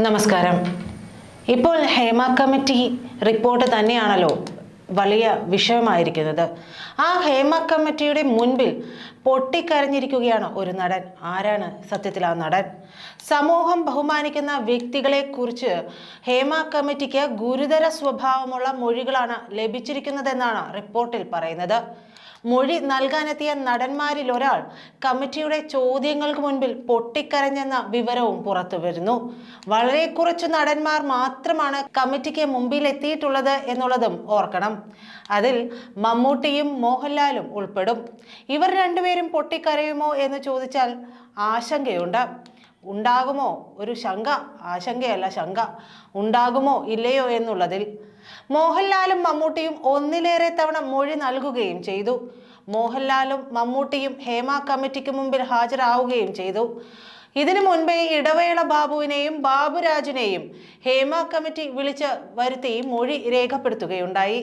നമസ്കാരം. ഇപ്പോൾ Hema committee report തന്നെയാണല്ലോ വലിയ വിഷയമായിരിക്കുന്നത്. ആ ഹേമ കമ്മിറ്റിയുടെ മുൻപിൽ പൊട്ടിക്കരഞ്ഞിരിക്കുകയാണ് ഒരു നടൻ. ആരാണ് സത്യത്തിൽ ആ നടൻ? സമൂഹം ബഹുമാനിക്കുന്ന വ്യക്തികളെ കുറിച്ച് ഹേമ കമ്മിറ്റിക്ക് ഗുരുതര സ്വഭാവമുള്ള മൊഴികളാണ് ലഭിച്ചിരിക്കുന്നതെന്നാണ് റിപ്പോർട്ടിൽ പറയുന്നത്. മൊഴി നൽകാനെത്തിയ നടന്മാരിൽ ഒരാൾ കമ്മിറ്റിയുടെ ചോദ്യങ്ങൾക്ക് മുൻപിൽ പൊട്ടിക്കരഞ്ഞെന്ന വിവരവും പുറത്തു വരുന്നു. വളരെ കുറച്ചു നടന്മാർ മാത്രമാണ് കമ്മിറ്റിക്ക് മുമ്പിൽ എത്തിയിട്ടുള്ളത് എന്നുള്ളതും ഓർക്കണം. അതിൽ മമ്മൂട്ടിയും മോഹൻലാലും ഉൾപ്പെടും. ഇവർ രണ്ടുപേരും പൊട്ടിക്കരയുമോ എന്ന് ചോദിച്ചാൽ ആശങ്കയുണ്ട്. ഉണ്ടാകുമോ ഒരു ശങ്ക? ആശങ്കയല്ല ശങ്ക. ഉണ്ടാകുമോ ഇല്ലയോ എന്നുള്ളതിൽ മോഹൻലാലും മമ്മൂട്ടിയും ഒന്നിലേറെ തവണ മൊഴി നൽകുകയും ചെയ്തു. മോഹൻലാലും മമ്മൂട്ടിയും ഹേമ കമ്മിറ്റിക്ക് മുമ്പിൽ ഹാജരാവുകയും ചെയ്തു. ഇതിനു മുൻപേ ഇടവേള ബാബുവിനെയും ബാബുരാജിനെയും ഹേമ കമ്മിറ്റി വിളിച്ച് വരുത്തി മൊഴി രേഖപ്പെടുത്തുകയുണ്ടായി.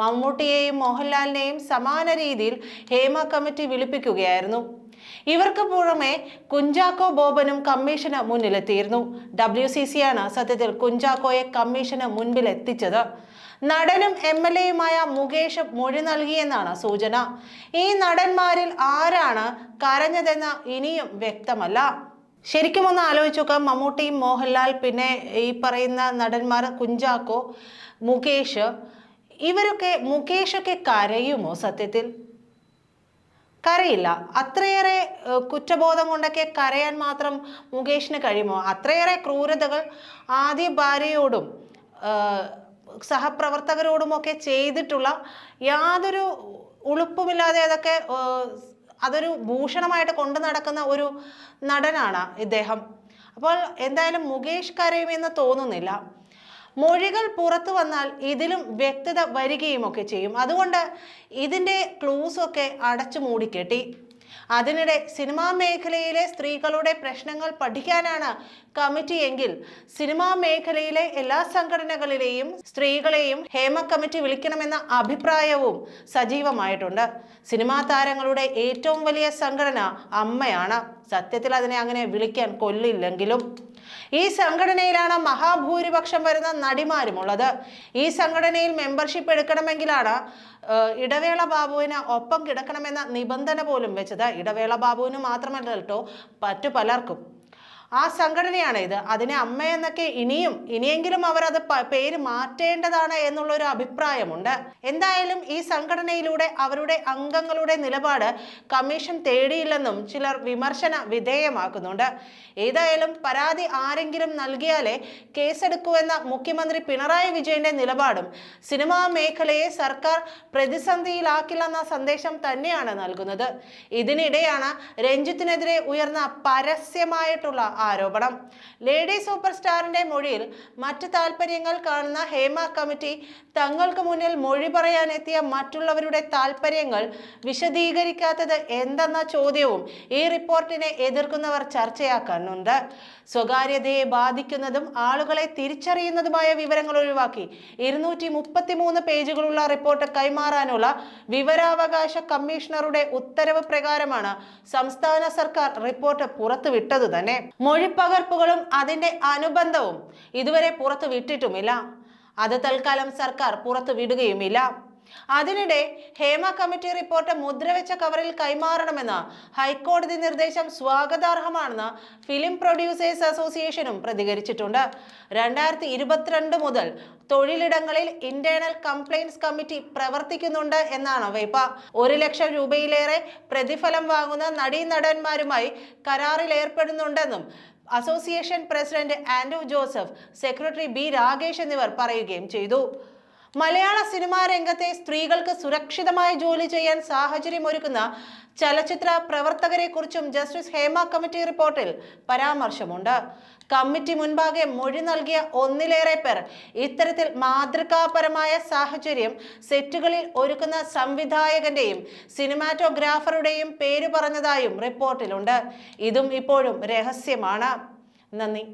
മമ്മൂട്ടിയെയും മോഹൻലാലിനെയും സമാന രീതിയിൽ ഹേമ കമ്മിറ്റി വിളിപ്പിക്കുകയായിരുന്നു. ഇവർക്ക് പുറമെ കുഞ്ചാക്കോ ബോബനും കമ്മീഷന് മുന്നിലെത്തിയിരുന്നു. ഡബ്ല്യു സി സി ആണ് സത്യത്തിൽ കുഞ്ചാക്കോയെ കമ്മീഷന് മുൻപിലെത്തിച്ചത്. നടനും എം എൽ എയുമായ മുകേഷ് മൊഴി നൽകിയെന്നാണ് സൂചന. ഈ നടന്മാരിൽ ആരാണ് കരഞ്ഞതെന്ന് ഇനിയും വ്യക്തമല്ല. ശരിക്കും ഒന്ന് ആലോചിച്ച് നോക്കാം. മമ്മൂട്ടി മോഹൻലാൽ പിന്നെ ഈ പറയുന്ന നടന്മാർ കുഞ്ചാക്കോ മുകേഷ് ഇവരൊക്കെ മുകേഷൊക്കെ കരയുമോ സത്യത്തിൽ? കരയില്ല. അത്രയേറെ കുറ്റബോധം കൊണ്ടൊക്കെ കരയാൻ മാത്രം മുകേഷിന് കഴിയുമോ? അത്രയേറെ ക്രൂരതകൾ ആദ്യ ഭാര്യയോടും സഹപ്രവർത്തകരോടുമൊക്കെ ചെയ്തിട്ടുള്ള യാതൊരു ഉളുപ്പുമില്ലാതെ അതൊക്കെ അതൊരു ഭൂഷണമായിട്ട് കൊണ്ടു നടക്കുന്ന ഒരു നടനാണ് ഇദ്ദേഹം. അപ്പോൾ എന്തായാലും മുകേഷ് കരയുമെന്ന് തോന്നുന്നില്ല. മൊഴികൾ പുറത്തു വന്നാൽ ഇതിലും വ്യക്തത വരികയും ഒക്കെ ചെയ്യും. അതുകൊണ്ട് ഇതിന്റെ ക്ലൂസൊക്കെ അടച്ചു മൂടിക്കെട്ടി അതിനിടെ സിനിമാ മേഖലയിലെ സ്ത്രീകളുടെ പ്രശ്നങ്ങൾ പഠിക്കാനാണ് കമ്മിറ്റി എങ്കിൽ സിനിമാ മേഖലയിലെ എല്ലാ സംഘടനകളിലെയും സ്ത്രീകളെയും ഹേമ കമ്മിറ്റി വിളിക്കണമെന്ന അഭിപ്രായവും സജീവമായിട്ടുണ്ട്. സിനിമാ താരങ്ങളുടെ ഏറ്റവും വലിയ സംഘടന അമ്മയാണ്. സത്യത്തിൽ അതിനെ അങ്ങനെ വിളിക്കാൻ കൊല്ലില്ലെങ്കിലും. ഈ സംഘടനയിലാണ് മഹാഭൂരിപക്ഷം വരുന്ന നടിമാരുമുള്ളത്. ഈ സംഘടനയിൽ മെമ്പർഷിപ്പ് എടുക്കണമെങ്കിലാണ് ഇടവേള ബാബുവിന് ഒപ്പം കിടക്കണമെന്ന നിബന്ധന പോലും വെച്ചത്. ഇടവേള ബാബുവിന് മാത്രമല്ല കേട്ടോ മറ്റു പലർക്കും. ആ സംഘടനയാണ് ഇത്. അതിനെ അമ്മ എന്നൊക്കെ ഇനിയും ഇനിയെങ്കിലും അവർ അത് പേര് മാറ്റേണ്ടതാണ് എന്നുള്ള ഒരു അഭിപ്രായമുണ്ട്. എന്തായാലും ഈ സംഘടനയിലൂടെ അവരുടെ അംഗങ്ങളുടെ നിലപാട് കമ്മീഷൻ തേടിയില്ലെന്നും ചിലർ വിമർശന വിധേയമാക്കുന്നുണ്ട്. ഏതായാലും പരാതി ആരെങ്കിലും നൽകിയാലേ കേസെടുക്കുവെന്ന മുഖ്യമന്ത്രി പിണറായി വിജയന്റെ നിലപാടും സിനിമാ മേഖലയെ സർക്കാർ പ്രതിസന്ധിയിലാക്കില്ലെന്ന സന്ദേശം തന്നെയാണ് നൽകുന്നത്. ഇതിനിടെയാണ് രഞ്ജിത്തിനെതിരെ ഉയർന്ന പരസ്യമായിട്ടുള്ള ആരോപണം. ലേഡി സൂപ്പർ സ്റ്റാറിന്റെ മൊഴിയിൽ മറ്റ് താല്പര്യങ്ങൾ കാണുന്ന ഹേമ കമ്മിറ്റി തങ്ങൾക്ക് മുന്നിൽ മൊഴി പറയാനെത്തിയ മറ്റുള്ളവരുടെ താല്പര്യങ്ങൾ വിശദീകരിക്കാത്തത് എന്തെന്ന ചോദ്യവും ഈ റിപ്പോർട്ടിനെ എതിർക്കുന്നവർ ചർച്ചയാക്കാനുണ്ട്. സ്വകാര്യതയെ ബാധിക്കുന്നതും ആളുകളെ തിരിച്ചറിയുന്നതുമായ വിവരങ്ങൾ ഒഴിവാക്കി ഇരുന്നൂറ്റി മുപ്പത്തിമൂന്ന് പേജുകളുള്ള റിപ്പോർട്ട് കൈമാറാനുള്ള വിവരാവകാശ കമ്മീഷണറുടെ ഉത്തരവ് പ്രകാരമാണ് സംസ്ഥാന സർക്കാർ റിപ്പോർട്ട് പുറത്തുവിട്ടത് തന്നെ. മൊഴിപ്പകർപ്പുകളും അതിന്റെ അനുബന്ധവും ഇതുവരെ പുറത്തു വിട്ടിട്ടുമില്ല അത് തൽക്കാലം സർക്കാർ പുറത്തു വിടുകയുമില്ല അതിനിടെ ഹേമ കമ്മിറ്റി റിപ്പോർട്ട് മുദ്രവെച്ച കവറിൽ കൈമാറണമെന്ന ഹൈക്കോടതി നിർദ്ദേശം സ്വാഗതാർഹമാണെന്ന് ഫിലിം പ്രൊഡ്യൂസേഴ്സ് അസോസിയേഷനും പ്രതികരിച്ചിട്ടുണ്ട്. രണ്ടായിരത്തി ഇരുപത്തിരണ്ട് മുതൽ തൊഴിലിടങ്ങളിൽ ഇന്റേണൽ കംപ്ലൈൻസ് കമ്മിറ്റി പ്രവർത്തിക്കുന്നുണ്ട് എന്നാണ് വേപ്പ ഒരു ലക്ഷം രൂപയിലേറെ പ്രതിഫലം വാങ്ങുന്ന നടീനടന്മാരുമായി കരാറിൽ ഏർപ്പെടുന്നുണ്ടെന്നും association president Andrew Joseph secretary B Rakesh എന്നിവർ പറയുകയും ചെയ്തു. മലയാള സിനിമാ രംഗത്തെ സ്ത്രീകൾക്ക് സുരക്ഷിതമായി ജോലി ചെയ്യാൻ സാഹചര്യം ഒരുക്കുന്ന ചലച്ചിത്ര പ്രവർത്തകരെ കുറിച്ചും ജസ്റ്റിസ് ഹേമ കമ്മിറ്റി റിപ്പോർട്ടിൽ പരാമർശമുണ്ട്. കമ്മിറ്റി മുൻപാകെ മൊഴി നൽകിയ ഒന്നിലേറെ പേർ ഇത്തരത്തിൽ മാതൃകാപരമായ സാഹചര്യം സെറ്റുകളിൽ ഒരുക്കുന്ന സംവിധായകന്റെയും സിനിമാറ്റോഗ്രാഫറുടെയും പേര് പറഞ്ഞതായും റിപ്പോർട്ടിലുണ്ട്. ഇതും ഇപ്പോഴും രഹസ്യമാണ്. നന്ദി.